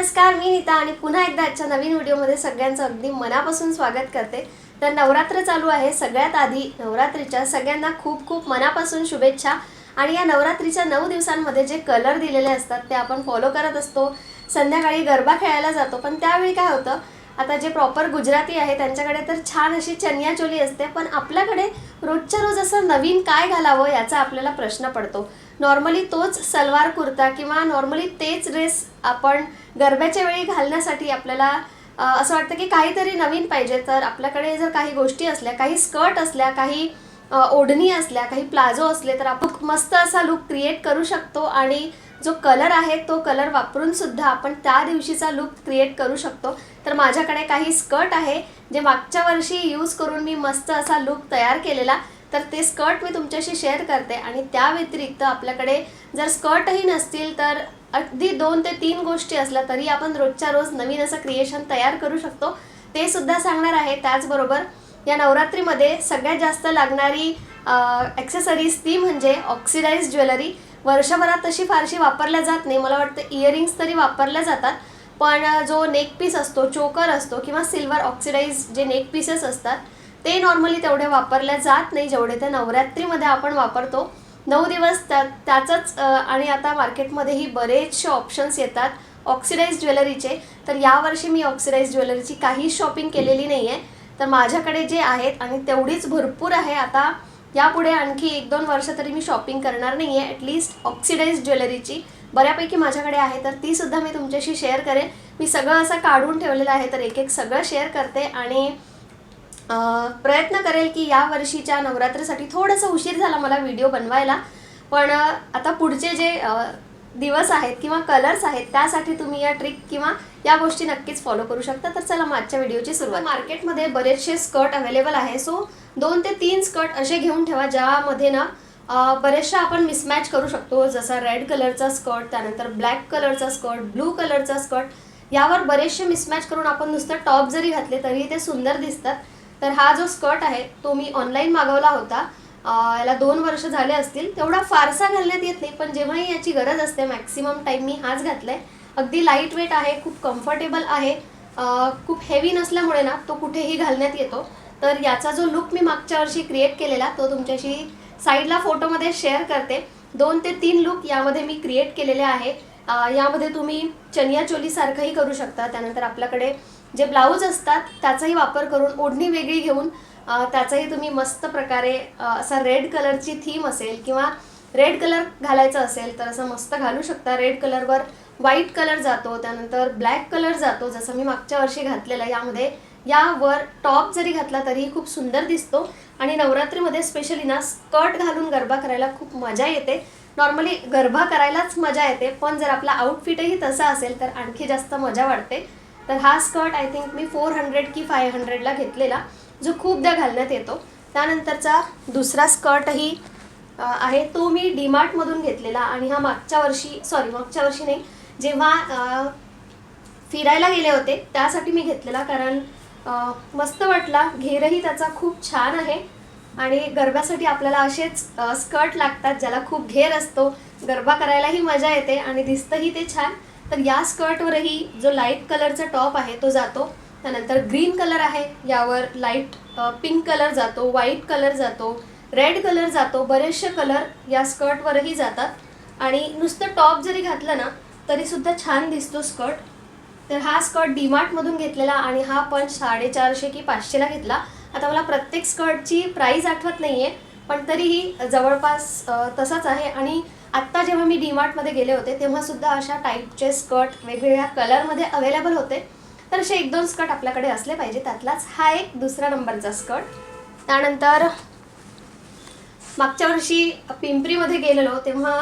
नमस्कार मी नीता आणि पुन्हा एकदा आजच्या नवीन व्हिडिओमध्ये सगळ्यांचं अगदी मनापासून स्वागत करते. तर नवरात्र चालू आहे. सगळ्यात आधी नवरात्रीच्या सगळ्यांना खूप खूप मनापासून शुभेच्छा. आणि या नवरात्रीच्या नऊ दिवसांमध्ये जे कलर दिलेले असतात ते आपण फॉलो करत असतो. संध्याकाळी गरबा खेळायला जातो पण त्यावेळी काय होतं आता जे प्रॉपर गुजराती आहे त्यांच्याकडे तर छान अशी चनिया चोली असते पण आपल्याकडे रोजच्या रोज असं नवीन काय घालावं याचा आपल्याला प्रश्न पडतो. नॉर्मली तोच सलवार कुर्ता किंवा नॉर्मली तेच ड्रेस आपण गरब्याच्या वेळी घालण्यासाठी आपल्याला असं वाटतं की काहीतरी नवीन पाहिजे. तर आपल्याकडे जर काही गोष्टी असल्या काही स्कर्ट असल्या काही ओढणी असल्या काही प्लाझो असले तर आपण मस्त असा लुक क्रिएट करू शकतो आणि जो कलर आहे तो कलर वापरून सुद्धा आपण त्या दिवशीचा लुक क्रिएट करू शकतो. तर माझ्याकडे काही स्कर्ट आहे जे मागच्या वर्षी यूज करून मी मस्त असा लुक तयार केलेला. तर ते स्कर्ट मी तुमच्याशी शेअर करते आणि त्या व्यतिरिक्त आपल्याकडे जर स्कर्टही नसतील तर अगदी दोन ते तीन गोष्टी असल्या तरी आपण रोजच्या रोज नवीन असं क्रिएशन तयार करू शकतो. ते सुद्धा सांगणार आहे. त्याचबरोबर या नवरात्रीमध्ये सगळ्यात जास्त लागणारी ॲक्सेसरीज ती म्हणजे ऑक्सिडाईज ज्वेलरी वर्षभरात तशी फारशी वापरल्या जात नाही. मला वाटतं इयरिंग्स तरी वापरल्या जातात. पण जो नेक पीस असतो चोकर असतो किंवा सिल्वर ऑक्सिडाईज जे नेक पीसेस असतात ते नॉर्मली तेवढे वापरल्या जात नाही जेवढे ते नवरात्रीमध्ये आपण वापरतो. नऊ दिवस त्या त्याचंच आणि आता मार्केटमध्येही बरेचसे ऑप्शन्स येतात ऑक्सिडाईज ज्वेलरीचे. तर यावर्षी मी ऑक्सिडाईज ज्वेलरीची काहीच शॉपिंग केलेली नाही आहे तर माझ्याकडे जे आहेत आणि तेवढीच भरपूर आहे आता यापुढे आणखी एक दोन वर्ष तरी मी शॉपिंग करणार नाही आहे ॲटलिस्ट ऑक्सिडाईज ज्वेलरीची. बऱ्यापैकी माझ्याकडे आहे तर तीसुद्धा मी तुमच्याशी शेअर करेन. मी सगळं असं काढून ठेवलेलं आहे तर एक एक सगळं शेअर करते आणि प्रयत्न करेल की या वर्षीच्या नवरात्रीसाठी थोडंसं उशीर झाला मला व्हिडिओ बनवायला. पण आता पुढचे जे दिवस आहेत किंवा कलर्स आहेत त्यासाठी तुम्ही या ट्रिक किंवा या गोष्टी नक्कीच फॉलो करू शकता. तर चला मागच्या व्हिडिओची सुरुवात मार्केटमध्ये बरेचसे स्कर्ट अवेलेबल आहे. सो दोन ते तीन स्कर्ट असे घेऊन ठेवा ज्यामध्ये ना बरेचशा आपण मिसमॅच करू शकतो. जसा रेड कलरचा स्कर्ट त्यानंतर ब्लॅक कलरचा स्कर्ट ब्लू कलरचा स्कर्ट यावर बरेचसे मिसमॅच करून आपण नुसतं टॉप जरी घातले तरी ते सुंदर दिसतात. तर हा जो स्कर्ट आहे तो मी ऑनलाईन मागवला होता. याला दोन वर्ष झाले असतील. तेवढा फारसा घालण्यात येत नाही पण जेव्हाही याची गरज असते मॅक्सिमम टाईम मी हाच घातला आहे अगदी लाइट वेट आहे खूप कम्फर्टेबल आहे. खूप हेवी नसल्यामुळे ना तो कुठेही घालण्यात येतो. तर याचा जो लुक मी मागच्या वर्षी क्रिएट केलेला तो तुमच्याशी साईडला फोटोमध्ये शेअर करते. दोन ते तीन लुक यामध्ये मी क्रिएट केलेले आहे. यामध्ये तुम्ही चनिया चोलीसारखंही करू शकता. त्यानंतर आपल्याकडे जे ब्लाऊज असतात त्याचाही वापर करून ओढणी वेगळी घेऊन त्याचाही तुम्ही मस्त प्रकारे असा रेड कलरची थीम असेल किंवा रेड कलर घालायचा असेल तर असं मस्त घालू शकता. रेड कलरवर व्हाईट कलर जातो त्यानंतर ब्लॅक कलर जातो जसं मी मागच्या वर्षी घातलेला यामध्ये यावर टॉप जरी घातला तरीही खूप सुंदर दिसतो. आणि नवरात्रीमध्ये स्पेशली ना स्कर्ट घालून गरबा करायला खूप मजा येते. नॉर्मली गरबा करायलाच मजा येते पण जर आपला आउटफिटही तसा असेल तर आणखी जास्त मजा वाटते तर हा स्कर्ट आय थिंक मी फोर हंड्रेड की फाय हंड्रेडला घेतलेला जो खूपदा घालण्यात येतो. त्यानंतरचा दुसरा स्कर्टही आहे. तो मी डीमार्टमधून घेतलेला आणि हा मागच्या वर्षी सॉरी मागच्या वर्षी नाही जेव्हा फिरायला गेले होते त्यासाठी मी घेतलेला कारण मस्त वाटला. घेरही त्याचा खूप छान आहे आणि गरब्यासाठी आपल्याला असेच स्कर्ट लागतात ज्याला खूप घेर असतो. गरबा करायलाही मजा येते आणि दिसतंही ते छान. तर या स्कर्टवरही जो लाइट कलरचा टॉप आहे तो जातो. त्यानंतर ग्रीन कलर आहे यावर लाइट पिंक कलर जातो व्हाईट कलर जातो रेड कलर जातो बरेचसे कलर या स्कर्टवरही जातात. आणि नुसतं टॉप जरी घातलं ना तरीसुद्धा छान दिसतो स्कर्ट. तर हा स्कर्ट डीमार्टमधून घेतलेला आणि हा पण साडेचारशे की पाचशेला घेतला. आता मला प्रत्येक स्कर्टची प्राईज आठवत नाही आहे पण तरीही जवळपास तसाच आहे. आणि आत्ता जेव्हा मी डीमार्टमध्ये गेले होते तेव्हा सुद्धा अशा टाईपचे स्कर्ट वेगवेगळ्या कलरमध्ये अवेलेबल होते. तर असे एक दोन स्कर्ट आपल्याकडे असले पाहिजे त्यातलाच हा एक दुसरा नंबरचा स्कर्ट त्यानंतर मागच्या वर्षी पिंपरीमध्ये गेलेलो तेव्हा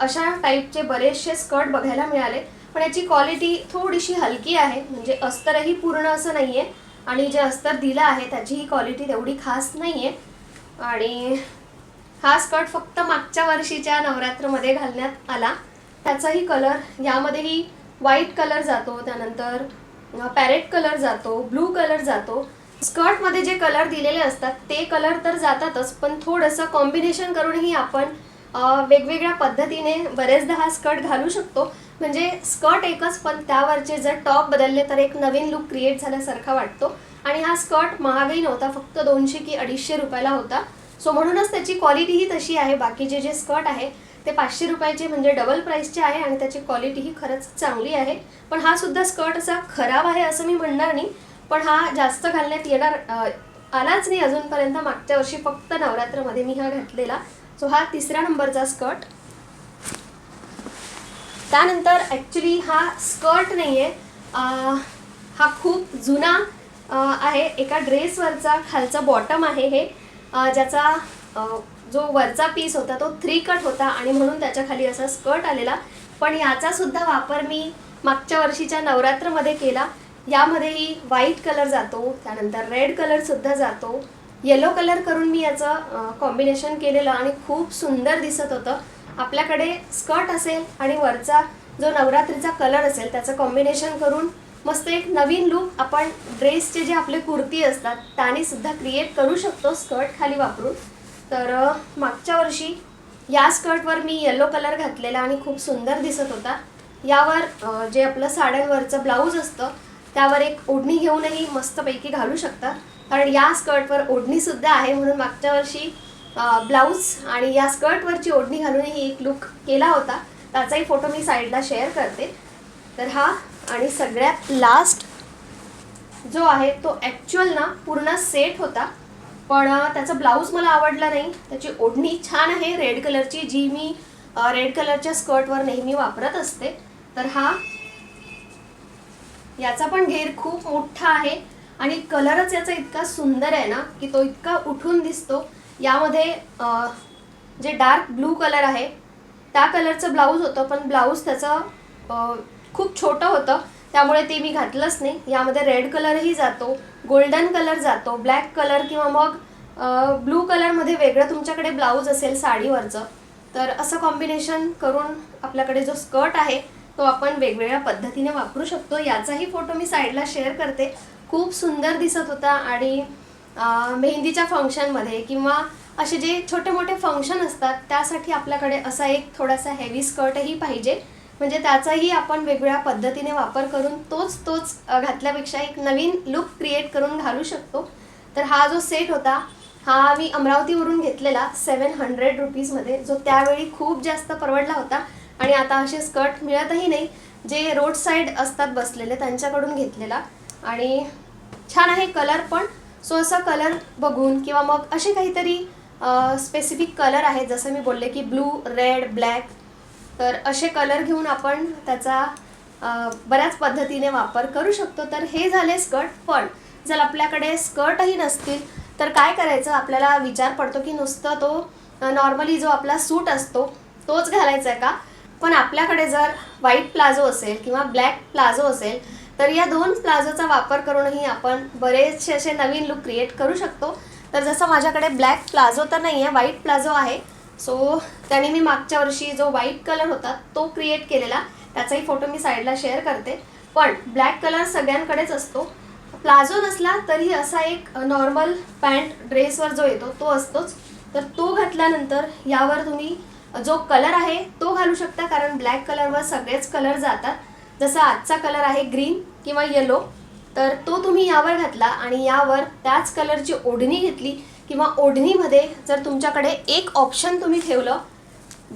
अशा टाईपचे बरेचसे स्कर्ट बघायला मिळाले. पण याची क्वालिटी थोडीशी हलकी आहे म्हणजे अस्तरही पूर्ण असं नाही आहे आणि जे अस्तर दिलं आहे त्याचीही क्वालिटी तेवढी खास नाही आहे आणि हा स्कर्ट फक्त मागच्या वर्षीच्या नवरात्रमध्ये घालण्यात आला. त्याचाही कलर यामध्येही व्हाईट कलर जातो त्यानंतर पॅरेट कलर जातो ब्लू कलर जातो. स्कर्टमध्ये जे कलर दिलेले असतात ते कलर तर जातातच पण थोडंसं कॉम्बिनेशन करूनही आपण वेगवेगळ्या पद्धतीने बरेचदा हा स्कर्ट घालू शकतो. म्हणजे स्कर्ट एकच पण त्यावरचे जर टॉप बदलले तर एक नवीन लुक क्रिएट झाल्यासारखा वाटतो. आणि हा स्कर्ट महागही नव्हता फक्त दोनशे की अडीचशे रुपयाला होता. सो म्हणूनच त्याची क्वालिटीही तशी आहे. बाकीचे जे स्कर्ट आहे ते पाचशे रुपयाचे म्हणजे डबल प्राईसचे आहे आणि त्याची क्वालिटीही खरंच चांगली आहे. पण हा सुद्धा स्कर्ट असा खराब आहे असं मी म्हणणार नाही. पण हा जास्त घालण्यात येणार आलाच नाही अजूनपर्यंत. मागच्या वर्षी फक्त नवरात्रमध्ये मी हा घातलेला. सो हा तिसऱ्या नंबरचा स्कर्ट त्यानंतर ॲक्च्युली हा स्कर्ट नाही आहे हा खूप जुना आहे. एका ड्रेसवरचा खालचा बॉटम आहे हे. ज्याचा जो वरचा पीस होता तो थ्री कट होता आणि म्हणून त्याच्याखाली असा स्कर्ट आलेला. पण याचा सुद्धा वापर मी मागच्या वर्षीच्या नवरात्रमध्ये केला. यामध्येही व्हाईट कलर जातो त्यानंतर रेड कलरसुद्धा जातो. येलो कलर करून मी याचं कॉम्बिनेशन केलेलं आणि खूप सुंदर दिसत होतं. आपल्याकडे स्कर्ट असेल आणि वरचा जो नवरात्रीचा कलर असेल त्याचं कॉम्बिनेशन करून मस्त एक नवीन लुक आपण ड्रेसचे जे आपले कुर्ती असतात त्याने सुद्धा क्रिएट करू शकतो स्कर्ट खाली वापरून. तर मागच्या वर्षी या स्कर्टवर मी येलो कलर घातलेला आणि खूप सुंदर दिसत होता. यावर जे आपलं साड्यांवरचं ब्लाऊज असतं त्यावर एक ओढणी घेऊनही मस्तपैकी घालू शकता. कारण या स्कर्टवर ओढणीसुद्धा आहे म्हणून मागच्या वर्षी ब्लाऊज आणि या स्कर्टवरची ओढणी घालूनही एक लुक केला होता. त्याचाही फोटो मी साईडला शेअर करते. तर हा आणि सगळ्यात लास्ट जो आहे तो ॲक्च्युअल ना पूर्ण सेट होता. पण त्याचा ब्लाऊज मला आवडला नाही. त्याची ओढणी छान आहे रेड कलरची जी मी रेड कलरच्या स्कर्टवर नेहमी वापरत असते. तर हा याचा पण घेर खूप मोठा आहे. आणि कलरच याचा इतका सुंदर आहे ना की तो इतका उठून दिसतो. यामध्ये जे डार्क ब्लू कलर आहे त्या कलरचं ब्लाऊज होतं. पण ब्लाऊज त्याचं खूप छोटं होतं. त्यामुळे ते मी घातलंच नाही. यामध्ये रेड कलरही जातो गोल्डन कलर जातो ब्लॅक कलर किंवा मग ब्लू कलरमध्ये वेगळं तुमच्याकडे ब्लाऊज असेल साडीवरचं तर असं कॉम्बिनेशन करून आपल्याकडे जो स्कर्ट आहे तो आपण वेगवेगळ्या पद्धतीने वापरू शकतो. याचाही फोटो मी साईडला शेअर करते. खूप सुंदर दिसत होता आणि मेहंदीच्या फंक्शनमध्ये किंवा असे जे छोटे मोठे फंक्शन असतात त्यासाठी आपल्याकडे असा एक थोडासा हेवी स्कर्टही पाहिजे. म्हणजे त्याचाही आपण वेगवेगळ्या पद्धतीने वापर करून तोच तोच घातल्यापेक्षा एक नवीन लुक क्रिएट करून घालू शकतो. तर हा जो सेट होता हा मी अमरावतीवरून घेतलेला सेवन हंड्रेड रुपीजमध्ये जो त्यावेळी खूप जास्त परवडला होता आणि आता असे स्कर्ट मिळतही नाही जे रोड साईड असतात बसलेले त्यांच्याकडून घेतलेला. आणि छान आहे कलर पण. सो असं कलर बघून किंवा मग असे काहीतरी स्पेसिफिक कलर आहेत जसं मी बोलले की ब्लू रेड ब्लॅक तर असे कलर घेऊन आपण त्याचा बऱ्याच पद्धतीने वापर करू शकतो. तर हे झाले स्कर्ट पण. जर आपल्याकडे स्कर्टही नसतील तर काय करायचं? आपल्याला विचार पडतो की नुसतं तो नॉर्मली जो आपला सूट असतो तोच घालायचा आहे का? पण आपल्याकडे जर व्हाईट प्लाझो असेल किंवा ब्लॅक प्लाझो असेल तर या दोन प्लाझोचा वापर करूनही आपण बरेचसे असे नवीन लुक क्रिएट करू शकतो. तर जसं माझ्याकडे ब्लॅक प्लाझो तर नाही आहे व्हाईट प्लाझो आहे. सो त्याने मी मागच्या वर्षी जो व्हाईट कलर होता तो क्रिएट केलेला. त्याचाही फोटो मी साईडला शेअर करते. पण ब्लॅक कलर सगळ्यांकडेच असतो. प्लाझो नसला तरी असा एक नॉर्मल पॅन्ट ड्रेसवर जो येतो तो असतोच. तर तो घातल्यानंतर यावर तुम्ही जो कलर आहे तो घालू शकता. कारण ब्लॅक कलरवर सगळेच कलर जातात. जसा आजचा कलर आहे ग्रीन किंवा येलो तर तो तुम्ही यावर घातला आणि यावर त्याच कलरची ओढणी घेतली. किंवा ओढणीमध्ये जर तुमच्याकडे एक ऑप्शन तुम्ही ठेवलं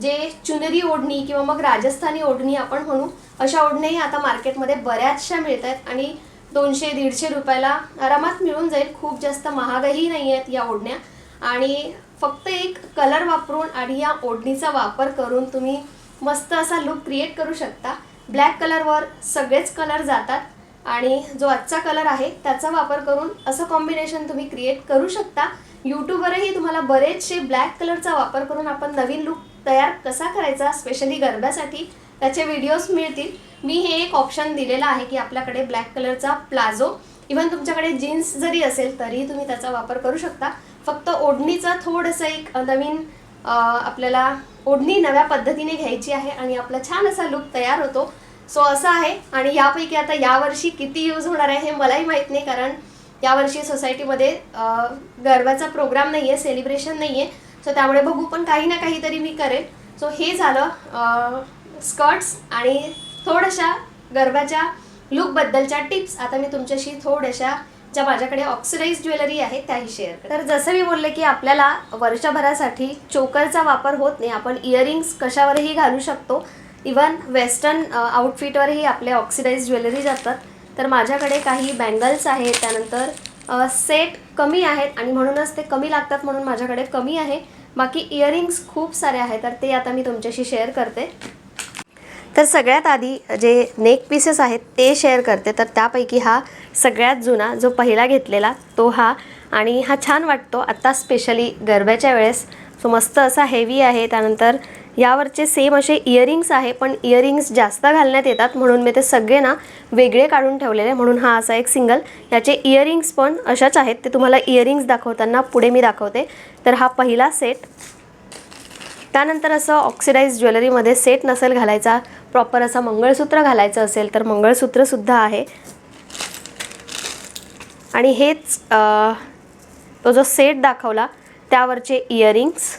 जे चुनरी ओढणी किंवा मग राजस्थानी ओढणी आपण म्हणू अशा ओढण्याही आता मार्केटमध्ये बऱ्याचशा मिळत आहेत आणि दोनशे दीडशे रुपयाला आरामात मिळून जाईल. खूप जास्त महागही नाही आहेत या ओढण्या. आणि फक्त एक कलर वापरून आणि या ओढणीचा वापर करून तुम्ही मस्त असा लुक क्रिएट करू शकता. ब्लॅक कलरवर सगळेच कलर जातात आणि जो आजचा कलर आहे त्याचा वापर करून असं कॉम्बिनेशन तुम्ही क्रिएट करू शकता. यूट्यूबवरही तुम्हाला बरेचसे ब्लॅक कलरचा वापर करून आपण नवीन लुक तयार कसा करायचा स्पेशली गरब्यासाठी त्याचे व्हिडिओज मिळतील. मी हे एक ऑप्शन दिलेलं आहे की आपल्याकडे ब्लॅक कलरचा प्लाझो इव्हन तुमच्याकडे जीन्स जरी असेल तरी तुम्ही त्याचा वापर करू शकता. फक्त ओढणीचा थोडंसं एक नवीन आपल्याला ओढणी नव्या पद्धतीने घ्यायची आहे आणि आपला छान असा लुक तयार होतो. सो असं आहे. आणि यापैकी आता यावर्षी किती यूज होणार आहे हे मलाही माहीत नाही कारण यावर्षी सोसायटीमध्ये गरबाचा प्रोग्राम नाही आहे सेलिब्रेशन नाही आहे सो त्यामुळे बघू पण काही ना काहीतरी मी करेन. सो हे झालं स्कर्ट्स आणि थोड्याशा गरबाच्या लुकबद्दलच्या टिप्स. आता मी तुमच्याशी थोड्याशा ज्या माझ्याकडे ऑक्सिडाईज ज्वेलरी आहे त्याही शेअर तर जसं मी बोलले की आपल्याला वर्षभरासाठी चोकरचा वापर होत नाही. आपण इयरिंग्स कशावरही घालू शकतो. इवन वेस्टर्न आउटफिटवरही आपले ऑक्सिडाईज ज्वेलरी जातात. तर माझ्याकडे काही बँगल्स आहेत त्यानंतर सेट कमी आहेत आणि म्हणूनच ते कमी लागतात म्हणून माझ्याकडे कमी आहे. बाकी इयरिंग्स खूप सारे आहेत तर ते आता मी तुमच्याशी शेअर करते. तर सगळ्यात आधी जे नेक पीसेस आहेत ते शेअर करते. तर त्यापैकी हा सगळ्यात जुना जो पहिला घेतलेला तो हा. आणि हा छान वाटतो. आत्ता स्पेशली गरब्याच्या वेळेस. सो मस्त असा हेवी आहे. त्यानंतर यावरचे सेम असे इयरिंग्स आहे पण इयरिंग्स जास्त घालण्यात येतात. म्हणून मी ते सगळे ना वेगळे काढून ठेवलेले. म्हणून हा असा एक सिंगल याचे इयरिंग्स पण अशाच आहेत. ते तुम्हाला इयरिंग्स दाखवताना पुढे मी दाखवते. तर हा पहिला सेट त्यानंतर असं ऑक्सिडाईज ज्वेलरीमध्ये सेट नसेल घालायचा प्रॉपर असा मंगळसूत्र घालायचं असेल तर मंगळसूत्रसुद्धा आहे. आणि हेच तो जो सेट दाखवला त्यावरचे इयरिंग्स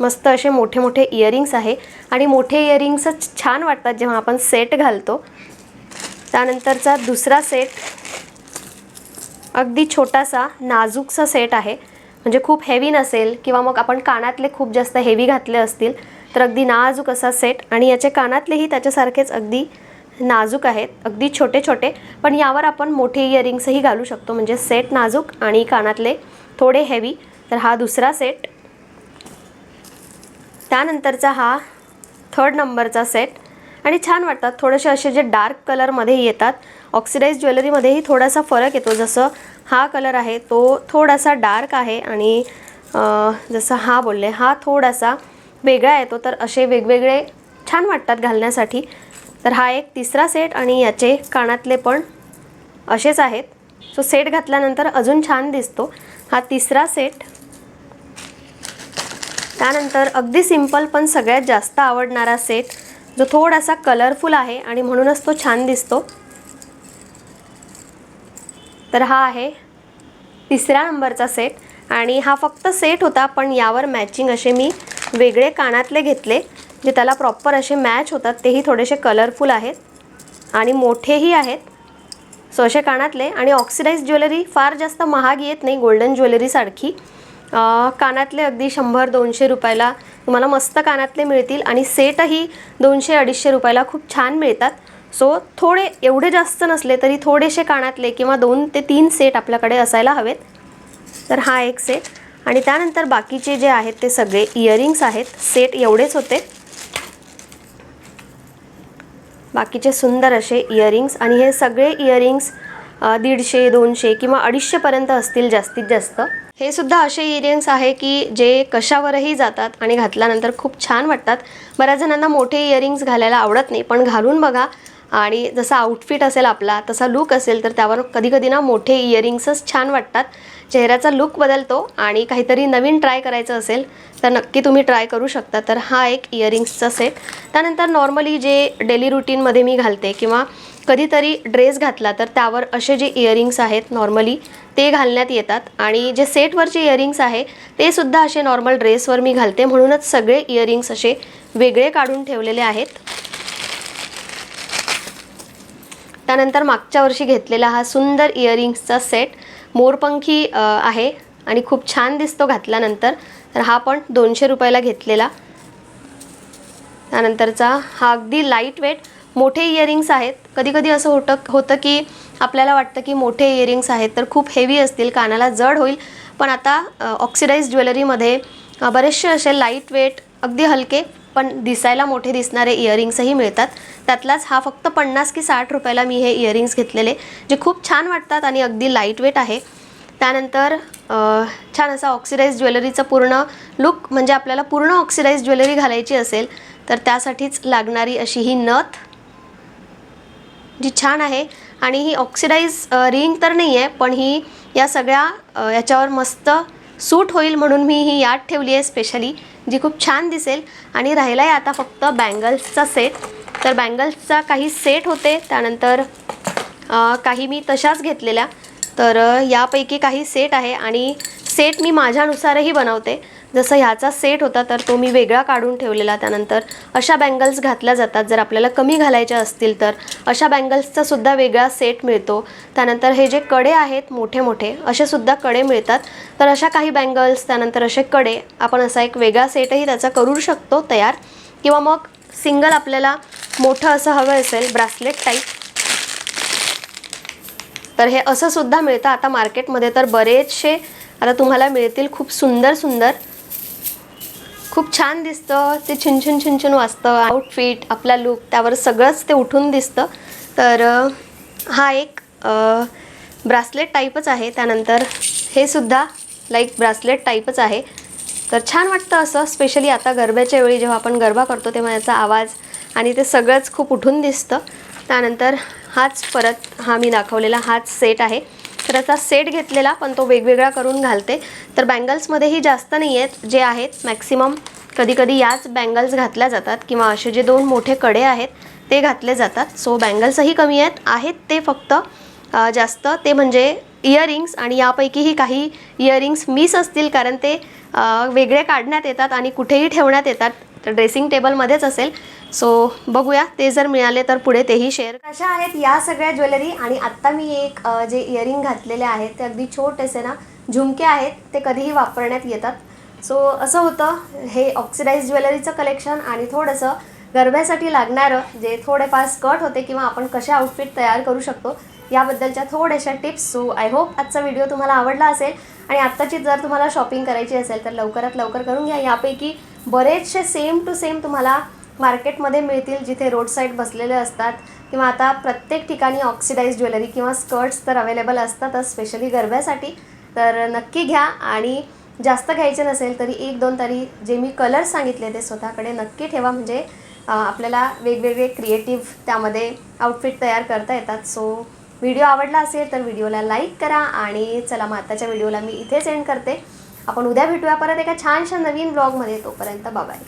मस्त असे मोठे मोठे इयरिंग्स आहे. आणि मोठे इयरिंग्सच छान वाटतात जेव्हा आपण सेट घालतो. त्यानंतरचा दुसरा सेट अगदी छोटासा नाजूकसा सेट आहे. म्हणजे खूप हेवी नसेल किंवा मग आपण कानातले खूप जास्त हेवी घातले असतील तर अगदी नाजूक असा सेट आणि याचे कानातलेही त्याच्यासारखेच अगदी नाजूक आहेत. अगदी छोटे छोटे. पण यावर आपण मोठे इयरिंग्सही घालू शकतो. म्हणजे सेट नाजूक आणि कानातले थोडे हेवी तर हा दुसरा सेट त्यानंतरचा हा थर्ड नंबरचा सेट आणि छान वाटतात थोडेसे असे जे डार्क कलरमध्ये येतात. ऑक्सिडाईज ज्वेलरीमध्येही थोडासा फरक येतो. जसं हा कलर आहे तो थोडासा डार्क आहे आणि जसं हा बोलले हा थोडासा वेगळा येतो. तर असे वेगवेगळे छान वाटतात घालण्यासाठी. तर हा एक तिसरा सेट आणि याचे कानातले पण असेच आहेत. सो सेट घातल्यानंतर अजून छान दिसतो. हा तिसरा सेट त्यानंतर अगदी सिंपल पण सगळ्यात जास्त आवडणारा सेट जो थोडासा कलरफुल आहे आणि म्हणूनच तो छान दिसतो. तर हा आहे तिसऱ्या नंबरचा सेट आणि हा फक्त सेट होता पण यावर मॅचिंग असे मी वेगळे कानातले घेतले जे त्याला प्रॉपर असे मॅच होतात तेही थोडेसे कलरफुल आहेत आणि मोठेही आहेत. सो असे कानातले आणि ऑक्सिडाईज ज्वेलरी फार जास्त महाग येत नाही गोल्डन ज्वेलरीसारखी कानातले अगदी शंभर दोनशे रुपयाला तुम्हाला मस्त कानातले मिळतील आणि सेटही दोनशे अडीचशे रुपयाला खूप छान मिळतात. सो थोडे एवढे जास्त नसले तरी थोडेसे कानातले किंवा दोन ते तीन सेट आपल्याकडे असायला हवेत. तर हा एक सेट. आणि त्यानंतर बाकीचे जे आहेत ते सगळे इयरिंग्स आहेत. सेट एवढेच होते. बाकीचे सुंदर असे इयरिंग्स आणि हे सगळे इयरिंग्स दीडशे दोनशे किंवा अडीचशेपर्यंत असतील जास्तीत जास्त. हे सुद्धा असे इयरिंग्स आहे की जे कशावरही जातात आणि घातल्यानंतर खूप छान वाटतात. बऱ्याच जणांना मोठे इयरिंग्स घालायला आवडत नाही पण घालून बघा. आणि जसा आउटफिट असेल आपला तसा लुक असेल तर त्यावर कधी कधी ना मोठे इयरिंग्सच छान वाटतात. चेहऱ्याचा लुक बदलतो आणि काहीतरी नवीन ट्राय करायचं असेल तर नक्की तुम्ही ट्राय करू शकता. तर हा एक इयरिंग्सचा सेट त्यानंतर नॉर्मली जे डेली रुटीनमध्ये मी घालते किंवा कधीतरी ड्रेस घातला तर त्यावर असे जे इयरिंग्स आहेत नॉर्मली ते घालण्यात येतात. आणि जे सेटवरचे इयरिंग्स आहे ते सुद्धा असे नॉर्मल ड्रेसवर मी घालते. म्हणूनच सगळे इयरिंग्स असे वेगळे काढून ठेवलेले आहेत. त्यानंतर मागच्या वर्षी घेतलेला हा सुंदर इयरिंग्सचा सेट मोरपंखी आहे आणि खूप छान दिसतो घातल्यानंतर. तर हा पण दोनशे रुपयाला घेतलेला. त्यानंतरचा हा अगदी लाइट वेट मोठे इयरिंग्स आहेत. कधी कधी असं होतं होतं की आपल्याला वाटतं की मोठे इयरिंग्स आहेत तर खूप हेवी असतील कानाला जड होईल. पण आता ऑक्सिडाईज ज्वेलरीमध्ये बरेचसे असे लाइट वेट अगदी हलके पण दिसायला मोठे दिसणारे इयरिंग्सही मिळतात. त्यातलाच हा फक्त पन्नास की साठ रुपयाला मी हे इयरिंग्स घेतलेले जे खूप छान वाटतात आणि अगदी लाइट वेट आहे. त्यानंतर छान असा ऑक्सिडाईज ज्वेलरीचा पूर्ण लुक म्हणजे आपल्याला पूर्ण ऑक्सिडाईज ज्वेलरी घालायची असेल तर त्यासाठीच लागणारी अशी ही नथ जी छान आहे आणि ही ऑक्सिडाईज रिंग तर नाही आहे पण ही या सगळ्या याच्यावर मस्त सूट होईल म्हणून मी ही याद ठेवली आहे स्पेशली जी खूप छान दिसेल. आणि राहिला आहे आता फक्त बँगल्सचा सेट तर बँगल्सचा काही सेट होते त्यानंतर काही मी तशाच घेतलेल्या. तर यापैकी काही सेट आहे आणि सेट मी माझ्यानुसारही बनवते. जसं ह्याचा सेट होता तर तो मी वेगळा काढून ठेवलेला त्यानंतर. अशा बँगल्स घातल्या जातात. जर आपल्याला कमी घालायच्या असतील तर अशा बँगल्सचा सुद्धा वेगळा सेट मिळतो. त्यानंतर हे जे कडे आहेत मोठे मोठे असे सुद्धा कडे मिळतात. तर अशा काही बँगल्स त्यानंतर असे कडे आपण असा एक वेगळा सेटही त्याचा करू शकतो तयार. किंवा मग सिंगल आपल्याला मोठं असं हवं असेल ब्रासलेट टाईप तर हे असं सुद्धा मिळतं. आता मार्केटमध्ये तर बरेचसे आता तुम्हाला मिळतील खूप सुंदर सुंदर खूप छान दिसतं. ते छिनछिन छिनछिन वाजतं. आउटफिट आपला लुक त्यावर सगळंच ते उठून दिसतं. तर हा एक ब्रासलेट टाईपच आहे. त्यानंतर हे सुद्धा लाईक ब्रासलेट टाईपच आहे. तर छान वाटतं असं स्पेशली आता गरब्याच्या वेळी जेव्हा आपण गरबा करतो तेव्हा याचा आवाज आणि ते सगळंच खूप उठून दिसतं. त्यानंतर हाच परत हा मी दाखवलेला हाच सेट आहे. तर सेट घेतलेला पण तो वेगवेगळा करून घालते. तर बँगल्समध्येही जास्त नाही आहेत जे आहेत मॅक्सिमम कधीकधी याच बँगल्स घातल्या जातात किंवा असे जे दोन मोठे कडे आहेत ते घातले जातात. सो बँगल्सही कमी आहेत आहेत ते फक्त जास्त ते म्हणजे इयरिंग्स आणि यापैकीही काही इयरिंग्स मिस असतील कारण ते वेगळे काढण्यात येतात आणि कुठेही ठेवण्यात येतात. ड्रेसिंग टेबलमध्येच असेल. सो बघूया. ते जर मिळाले तर पुढे तेही शेअर कशा आहेत या सगळ्या ज्वेलरी? आणि आत्ता मी एक जे इयरिंग घातलेले आहेत ते अगदी छोटेसे ना झुमके आहेत ते कधीही वापरण्यात येतात. सो असं होतं हे ऑक्सिडाईज ज्वेलरीचं कलेक्शन आणि थोडंसं गरब्यासाठी लागणारं जे थोडेफार स्कर्ट होते किंवा आपण कसे आउटफिट तयार करू शकतो याबद्दलच्या थोड्याशा टिप्स सो आय होप आजचा व्हिडिओ तुम्हाला आवडला असेल. आणि आत्ताची जर तुम्हाला शॉपिंग करायची असेल तर लवकरात लवकर करून घ्या. यापैकी बरेचसे सेम टू सेम तुम्हाला मार्केटमध्ये मिळतील जिथे रोड साईड बसलेले असतात किंवा आता प्रत्येक ठिकाणी ऑक्सिडाईज ज्वेलरी किंवा स्कर्ट्स तर अवेलेबल असतातच स्पेशली गरब्यासाठी तर नक्की घ्या. आणि जास्त घ्यायचे नसेल तरी एक दोन तरी जे मी कलर्स सांगितले ते स्वतःकडे नक्की ठेवा. म्हणजे आपल्याला वेगवेगळे क्रिएटिव्ह त्यामध्ये आउटफिट तयार करता येतात. सो व्हिडिओ आवडला असेल तर व्हिडिओला लाईक करा आणि चला मग आताच्या व्हिडिओला मी इथेच एंड करते. आपण उद्या भेटूया परत एका छानशा नवीन ब्लॉगमध्ये तोपर्यंत बाबाय